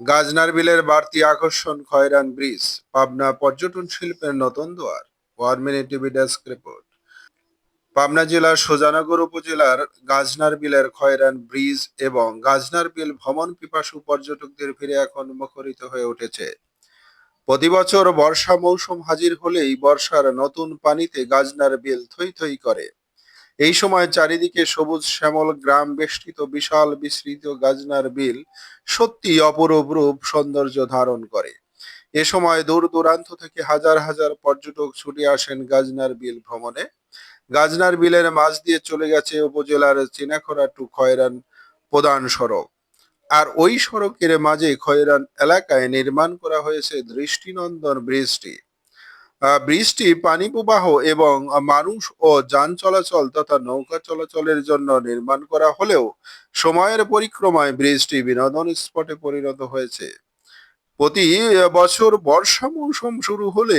গাজনার বিলের বাড়তি আকর্ষণ, খয়রান ব্রিজ, পাবনা পর্যটন শিল্পের নতুন দুয়ার। One minute TV desk report. Pabna জেলার সোজানগর উপজেলার গাজনার বিলের খয়রান ব্রিজ এবং গাজনার বিল ভ্রমণ পিপাসু পর্যটকদের ভিড়ে এখন মুখরিত হয়ে উঠেছে। প্রতি বছর বর্ষা মৌসুম হাজির হলেই বর্ষার নতুন পানিতে গাজনার বিল থই থই করে। এই সময় চারিদিকে সবুজ শ্যামল গ্রাম বেষ্টিত বিশাল বিস্তৃত গাজনার বিল সত্যি অপরূপ রূপ সৌন্দর্য ধারণ করে। এ সময় দূর দূরান্ত থেকে হাজার হাজার পর্যটক ছুটে আসেন গাজনার বিল ভ্রমণে। গাজনার বিলের মাঝ দিয়ে চলে গেছে উপজেলার চিনাখরা টু খয়রান প্রধান সড়ক। আর ওই সড়কের মাঝে খয়রান এলাকায় নির্মাণ করা হয়েছে দৃষ্টিনন্দন ব্রিজটি। ব্রিজটি পানি প্রবাহ এবং মানুষ ও যান চলাচল তথা নৌকা চলাচলের জন্য নির্মাণ করা হলেও সময়ের পরিক্রমায় ব্রিজটি বিনোদন স্পটে পরিণত হয়েছে। প্রতি বছর বর্ষা মৌসুম শুরু হলে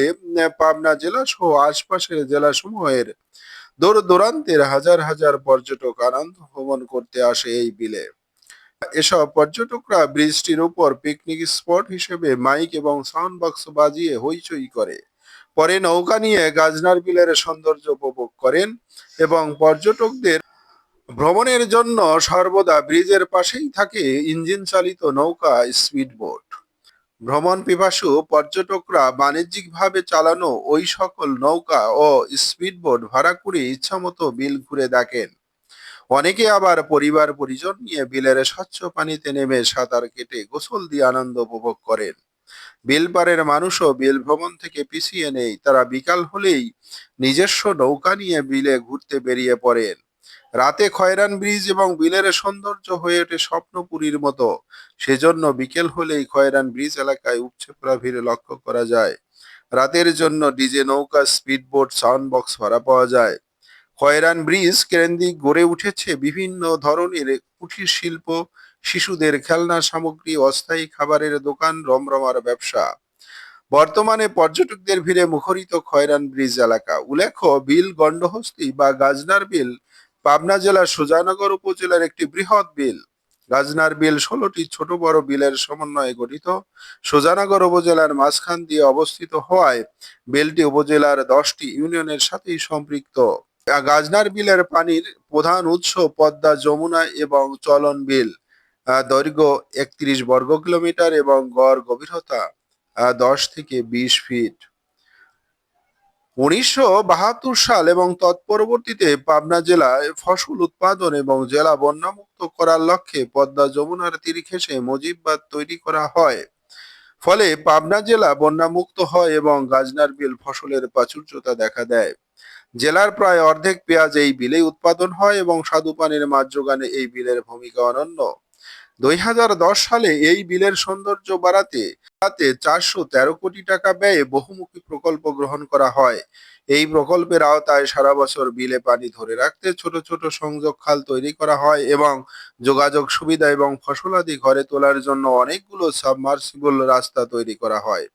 পাবনা জেলা সহ আশপাশের জেলাসমূহের দূর দূরান্তের হাজার হাজার পর্যটক আনন্দ ভ্রমণ করতে আসে এই বিলে। এসব পর্যটকরা ব্রিজটির উপর পিকনিক স্পট হিসেবে মাইক এবং সাউন্ড বক্স বাজিয়ে হইচই করে। পরে নৌকা নিয়ে গাজনার বিলের সৌন্দর্য উপভোগ করেন এবং পর্যটকদের ভ্রমণের জন্য সর্বদা ব্রিজের পাশেই থাকে ইঞ্জিন চালিত নৌকা স্পিড বোট ভ্রমণ পিপাসু পর্যটকরা বাণিজ্যিকভাবে চালানো ওই সকল নৌকা ও স্পিড বোট ভাড়া করে ইচ্ছামতো বিল ঘুরে দেখেন। অনেকে আবার পরিবার পরিজন নিয়ে বিলের স্বচ্ছ পানিতে নেমে সাঁতার কেটে গোসল দিয়ে আনন্দ উপভোগ করেন। বিলপাড়ের মানুষও বিল ভ্রমণ থেকে পিছিয়ে নেই। তারা বিকাল হলেই নিজস্ব নৌকা নিয়ে বিলে ঘুরতে বেরিয়ে পড়েন। রাতে খয়রান ব্রিজ এবং বিলের সৌন্দর্য হয়ে ওঠে স্বপ্নপুরীর মতো। সেজন্য বিকেল হলেই খয়রান ব্রিজ এলাকায় উপচে পড়া ভিড় লক্ষ্য করা যায়। রাতের জন্য ডিজে নৌকা স্পিড বোট সাউন্ড বক্স ভাড়া পাওয়া যায়। খয়রান ব্রিজ কেন্দ্রিক গড়ে উঠেছে বিভিন্ন ধরনের কুটির শিল্প শিশুদের খেলনা সামগ্রী, অস্থায়ী খাবারের দোকান, রমরমার ব্যবসা। বর্তমানে পর্যটকদের ভিড়ে মুখরিত খয়রান ব্রিজ এলাকা। উল্লেখ্য, বিল গন্ডহস্তি বা গাজনার বিল পাবনা জেলার সুজানগর উপজেলার একটি বৃহৎ বিল। গাজনার বিল ষোলোটি ছোট বড় বিলের সমন্বয়ে গঠিত। সুজানগর উপজেলার মাঝখান দিয়ে অবস্থিত হওয়ায় বিলটি উপজেলার দশটি ইউনিয়নের সাথেই সম্পৃক্ত। গাজনার বিলের পানির প্রধান উৎস পদ্মা, যমুনা এবং চলন বিল। দৈর্ঘ্য একত্রিশ বর্গ কিলোমিটার এবং গড় গভীরতা দশ থেকে বিশ ফিট। উনিশশো বাহাত্তর সাল এবং তৎপরবর্তীতে পাবনা জেলায় ফসল উৎপাদন এবং জেলা বন্যামুক্ত করার লক্ষ্যে পদ্মা যমুনার তীর ঘেঁষে মুজিববাদ তৈরি করা হয়। ফলে পাবনা জেলা বন্যামুক্ত হয় এবং গাজনার বিল ফসলের প্রাচুর্যতা দেখা দেয়। জেলার প্রায় অর্ধেক পেঁয়াজ এই বিলেই উৎপাদন হয় এবং স্বাদু পানির মাছ যোগানে এই বিলের ভূমিকা অনন্য। দুই হাজার দশ সালে এই বিলের সৌন্দর্য বাড়াতে তাতে চারশো তেরো কোটি টাকা ব্যয়ে বহুমুখী প্রকল্প গ্রহণ করা হয়। এই প্রকল্পের আওতায় সারা বছর বিলে পানি ধরে রাখতে ছোট ছোট সংযোগ খাল তৈরি করা হয় এবং যোগাযোগ সুবিধা এবং ফসলাদি ঘরে তোলার জন্য অনেকগুলো সাবমার্সিবল রাস্তা তৈরি করা হয়।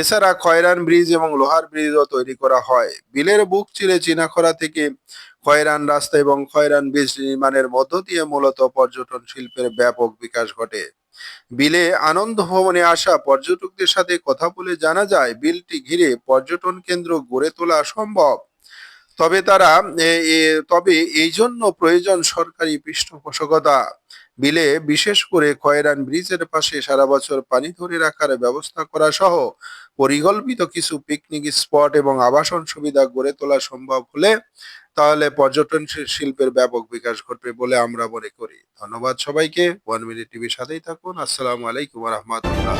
এছাড়া খয়রান ব্রিজ এবং লোহার ব্রিজও তৈরি করা হয়। বিলের বুক চিরে চিনাখরা থেকে খয়রান রাস্তা এবং খয়রান ব্রিজ নির্মাণের মধ্য দিয়ে মূলত পর্যটন শিল্পের ব্যাপক বিকাশ ঘটে। বিলে আনন্দ ভবনে আসা পর্যটকদের সাথে কথা বলে জানা যায়, বিলটি ঘিরে পর্যটন কেন্দ্র গড়ে তোলা সম্ভব তবে তারা তবে এই জন্য প্রয়োজন সরকারি পৃষ্ঠপোষকতা। বিলে বিশেষ করে খয়রান ব্রিজের পাশে সারা বছর পানি ধরে রাখার ব্যবস্থা করা সহ পরিকল্পিত কিছু পিকনিক স্পট এবং আবাসন সুবিধা গড়ে তোলা সম্ভব হলে তাহলে পর্যটন শিল্পের ব্যাপক বিকাশ ঘটবে বলে আমরা মনে করি। ধন্যবাদ সবাইকে। ওয়ান মিনিট টিভির সাথেই থাকুন। আসসালামু আলাইকুম রহমতুল্লাহ.